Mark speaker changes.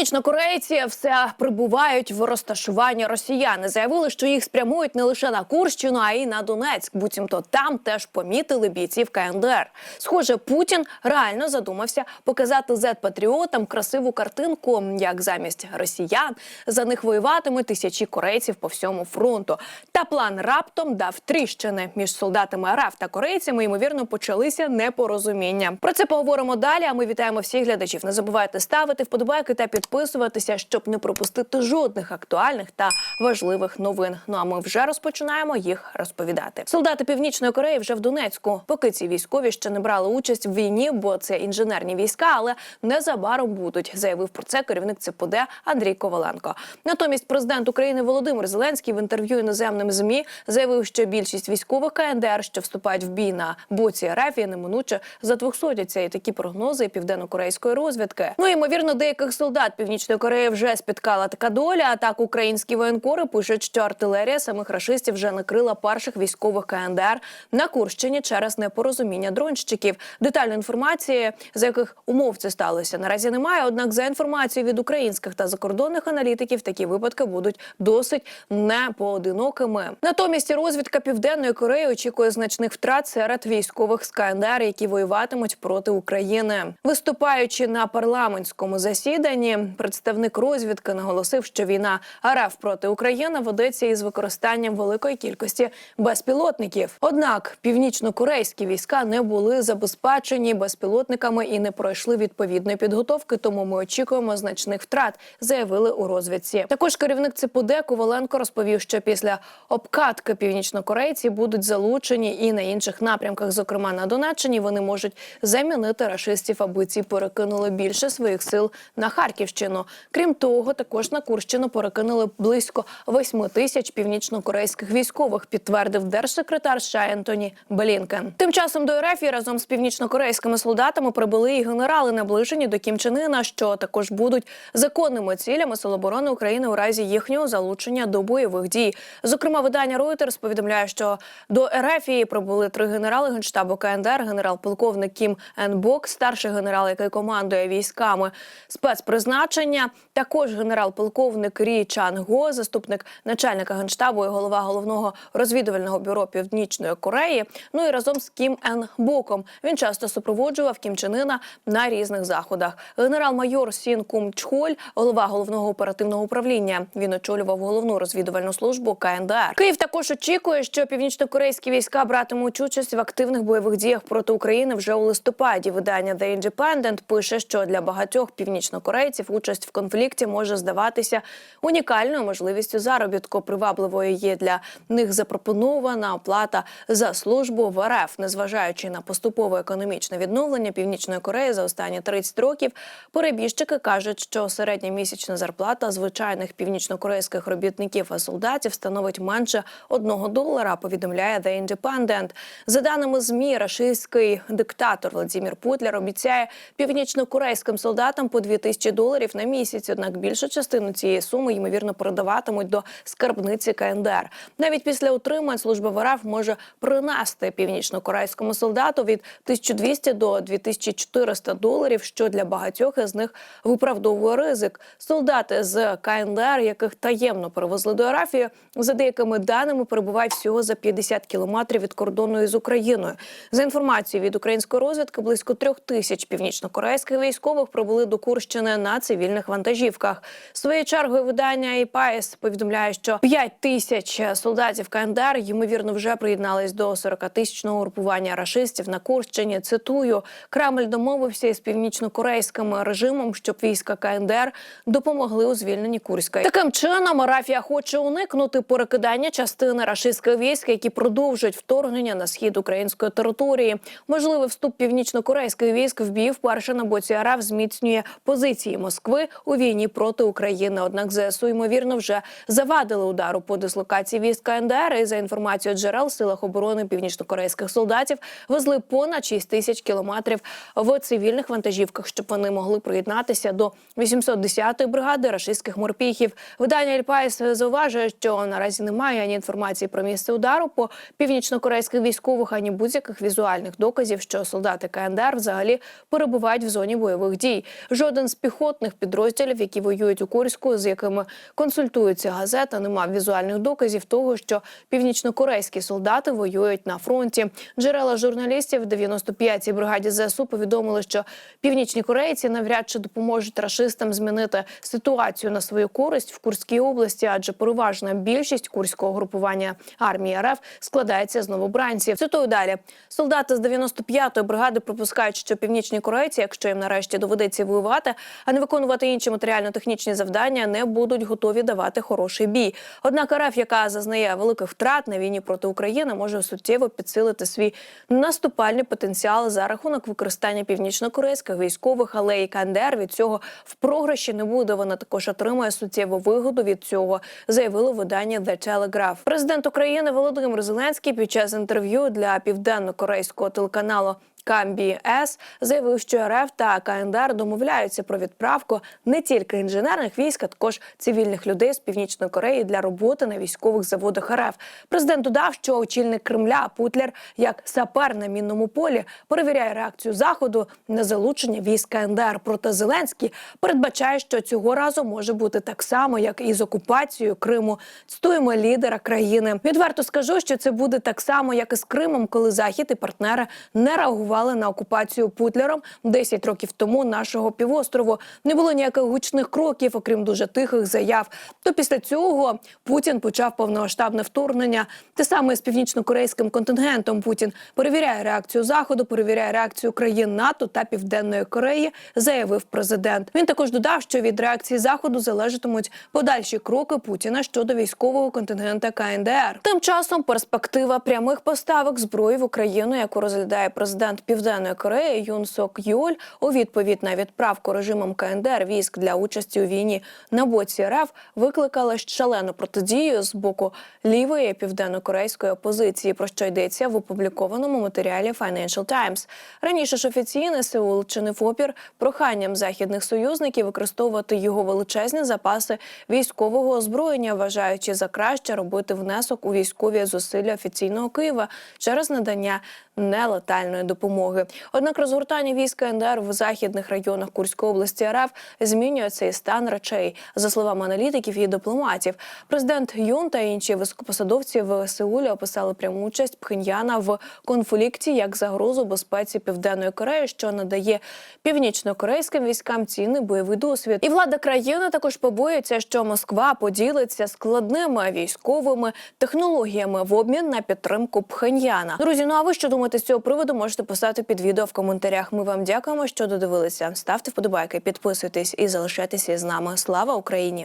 Speaker 1: Північнокорейці все прибувають в розташування росіяни. Заявили, що їх спрямують не лише на Курщину, а й на Донецьк. Буцімто там теж помітили бійців КНДР. Схоже, Путін реально задумався показати зет-патріотам красиву картинку, як замість росіян за них воюватимуть тисячі корейців по всьому фронту. Та план раптом дав тріщини між солдатами РФ та корейцями. Ймовірно, почалися непорозуміння. Про це поговоримо далі. А ми вітаємо всіх глядачів. Не забувайте ставити вподобайки та підписуватися, щоб не пропустити жодних актуальних та важливих новин. Ну а ми вже розпочинаємо їх розповідати. Солдати Північної Кореї вже в Донецьку. Поки ці військові ще не брали участь в війні, бо це інженерні війська, але незабаром будуть. Заявив про це керівник ЦПД Андрій Коваленко. Натомість президент України Володимир Зеленський в інтерв'ю іноземним змі заявив, що більшість військових КНДР, що вступають в бій на боці РФ, є неминуче задвохсотяться. І такі прогнози південно-корейської розвідки. Ну ймовірно, деяких солдат Північної Кореї вже спіткала така доля. А так українські воєнкори пишуть, що артилерія самих рашистів вже накрила перших військових КНДР на Курщині через непорозуміння дронщиків. Детальної інформації, за яких умов це сталося, наразі немає. Однак, за інформацією від українських та закордонних аналітиків, такі випадки будуть досить непоодинокими. Натомість розвідка Південної Кореї очікує значних втрат серед військових з КНДР, які воюватимуть проти України. Виступаючи на парламентському засіданні, представник розвідки наголосив, що війна РФ проти України ведеться із використанням великої кількості безпілотників. Однак північно-корейські війська не були забезпечені безпілотниками і не пройшли відповідної підготовки. Тому ми очікуємо значних втрат, заявили у розвідці. Також керівник ЦПД Коваленко розповів, що після обкатки північнокорейці будуть залучені і на інших напрямках, зокрема на Донеччині, вони можуть замінити рашистів, аби ці перекинули більше своїх сил на Харківщину. Крім того, також на Курщину перекинули близько 8 тисяч північнокорейських військових, підтвердив держсекретар США Блінкен. Тим часом до РФ разом з північнокорейськими солдатами прибули і генерали, наближені до Кім Чен Ына, що також будуть законними цілями Сил оборони України у разі їхнього залучення до бойових дій. Зокрема, видання Reuters повідомляє, що до РФ прибули три генерали генштабу КНДР, генерал-полковник Кім Ен Бок, старший генерал, який командує військами спецпризначення, також генерал-полковник Рі Чан Го, заступник начальника генштабу і голова головного розвідувального бюро Північної Кореї. Ну і разом з Кім Ен Боком він часто супроводжував Кім Чен Ына на різних заходах. Генерал-майор Сін Кум Чхоль, голова головного оперативного управління. Він очолював головну розвідувальну службу КНДР. Київ також очікує, що північно-корейські війська братимуть участь в активних бойових діях проти України вже у листопаді. Видання The Independent пише, що для багатьох північнокорейців участь в конфлікті може здаватися унікальною можливістю заробітку. Привабливою є для них запропонована оплата за службу в РФ, незважаючи на поступове економічне відновлення Північної Кореї за останні 30 років. Перебіжчики кажуть, що середня місячна зарплата звичайних північнокорейських робітників і солдатів становить менше одного долара. Повідомляє The Independent. За даними змі, рашистський диктатор Владимир Путлер обіцяє північнокорейським солдатам по 2 тисячі доларів на місяць. Однак більшу частину цієї суми ймовірно передаватимуть до скарбниці КНДР. Навіть після утримань служба РФ може принести північнокорейському солдату від 1200 до 2400 доларів, що для багатьох із них виправдовує ризик. Солдати з КНДР, яких таємно перевезли до РФ, за деякими даними перебувають всього за 50 кілометрів від кордону із Україною. За інформацією від української розвідки, близько трьох тисяч північнокорейських військових прибули до Курщини на цивільних вантажівках. Своєю чергою видання ІПАС повідомляє, що 5 тисяч солдатів КНДР ймовірно вже приєднались до 40-тисячного групування рашистів на Курщині. Цитую, Кремль домовився із північнокорейським режимом, щоб війська КНДР допомогли у звільненні Курська. Таким чином Арафія хоче уникнути перекидання частини рашистських військ, які продовжують вторгнення на схід української території. Можливий вступ північно-корейських військ в бій вперше на боці РФ зміцнює позиції Москви у війні проти України. Однак ЗСУ ймовірно вже завадили удару по дислокації військ КНДР. І за інформацією джерел в силах оборони північно-корейських солдатів везли понад 6 тисяч кілометрів в цивільних вантажівках, щоб вони могли приєднатися до 810-ї бригади рашистських морпіхів. Видання Ельпайс зауважує, що наразі немає ані інформації про місце удару по північно-корейських військових, ані будь-яких візуальних доказів, що солдати КНДР взагалі перебувають в зоні бойових дій. Жоден з піхотних іноземних підрозділів, які воюють у Курську, з якими консультується газета. Нема візуальних доказів того, що північнокорейські солдати воюють на фронті. Джерела журналістів в 95-й бригаді ЗСУ повідомили, що північні корейці навряд чи допоможуть рашистам змінити ситуацію на свою користь в Курській області, адже переважна більшість курського групування армії РФ складається з новобранців. Цитую далі. Солдати з 95-ї бригади припускають, що північні корейці, якщо їм нарешті доведеться воювати, а не виконувати інші матеріально-технічні завдання, не будуть готові давати хороший бій. Однак РФ, яка зазнає великих втрат на війні проти України, може суттєво підсилити свій наступальний потенціал за рахунок використання північнокорейських військових, але і КНДР від цього в програші не буде. Вона також отримує суттєву вигоду від цього, заявило видання The Telegraph. Президент України Володимир Зеленський під час інтерв'ю для південно-корейського телеканалу. КМБС заявив, що РФ та КНДР домовляються про відправку не тільки інженерних військ, а також цивільних людей з північної Кореї для роботи на військових заводах РФ. Президент додав, що очільник Кремля Путлер, як сапер на мінному полі, перевіряє реакцію заходу на залучення військ КНДР. Проте Зеленський передбачає, що цього разу може бути так само, як і з окупацією Криму. Цитуємо лідера країни. Відверто скажу, що це буде так само, як і з Кримом, коли захід і партнери не реагували на окупацію Путлером 10 років тому нашого півострову. Не було ніяких гучних кроків, окрім дуже тихих заяв. То після цього Путін почав повномасштабне вторгнення. Те саме з північно-корейським контингентом. Путін перевіряє реакцію заходу, перевіряє реакцію країн НАТО та Південної Кореї, заявив президент. Він також додав, що від реакції заходу залежатимуть подальші кроки Путіна щодо військового контингента КНДР. Тим часом перспектива прямих поставок зброї в Україну, яку розглядає президент Південної Кореї Юн Сок Юль у відповідь на відправку режимом КНДР військ для участі у війні на боці РФ, викликала шалену протидію з боку лівої південно-корейської опозиції. Про що йдеться в опублікованому матеріалі Financial Times. Раніше ж офіційний Сеул чинив опір проханням західних союзників використовувати його величезні запаси військового озброєння, вважаючи за краще робити внесок у військові зусилля офіційного Києва через надання нелетальної допомоги. Однак розгортання військ КНДР в західних районах Курської області РФ змінює цей стан речей. За словами аналітиків і дипломатів, президент Юн та інші високопосадовці в Сеулі описали пряму участь Пхеньяна в конфлікті як загрозу безпеці Південної Кореї, що надає північно-корейським військам цінний бойовий досвід. І влада країни також побоюється, що Москва поділиться складними військовими технологіями в обмін на підтримку Пхеньяна. Друзі, ну а ви що думаєте з цього приводу? Можете писати під відео в коментарях. Ми вам дякуємо, що додивилися. Ставте вподобайки, підписуйтесь і залишайтеся з нами. Слава Україні!